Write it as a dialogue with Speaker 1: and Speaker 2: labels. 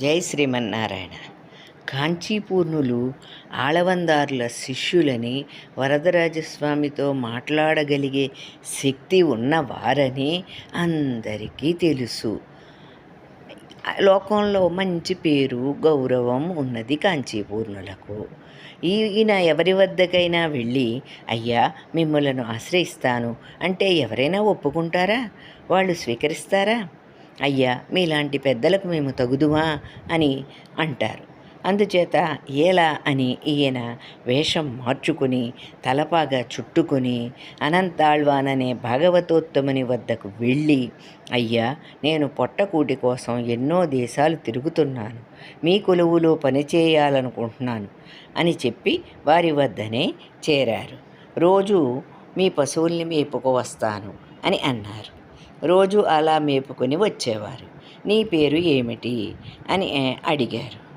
Speaker 1: జై శ్రీమన్నారాయణ. కాంచీపూర్ణులు ఆళవందారుల శిష్యులని వరదరాజస్వామితో మాట్లాడగలిగే శక్తి ఉన్నవారని అందరికీ తెలుసు. లోకంలో మంచి పేరు గౌరవం ఉన్నది కాంచీపూర్ణులకు. ఈయన ఎవరి వద్దకైనా వెళ్ళి అయ్యా మిమ్మలను ఆశ్రయిస్తాను. అంటే ఎవరైనా ఒప్పుకుంటారా? వాళ్ళు స్వీకరిస్తారా? అయ్యా మీలాంటి పెద్దలకు మేము తగుదువా అని అంటారు. అందుచేత ఎలా అని ఈయన వేషం మార్చుకుని తలపాగా చుట్టుకొని అనంతాళ్వాననే భాగవతోత్తముని వద్దకు వెళ్ళి అయ్యా నేను పొట్టకూటి కోసం ఎన్నో దేశాలు తిరుగుతున్నాను మీ కొలువులో పనిచేయాలనుకుంటున్నాను అని చెప్పి వారి వద్దనే చేరారు. రోజు మీ పశువుల్ని మేపుకు వస్తాను అని అన్నారు. రోజు అలా మేపుకొని వచ్చేవారు. నీ పేరు ఏమిటి? అని అడిగారు.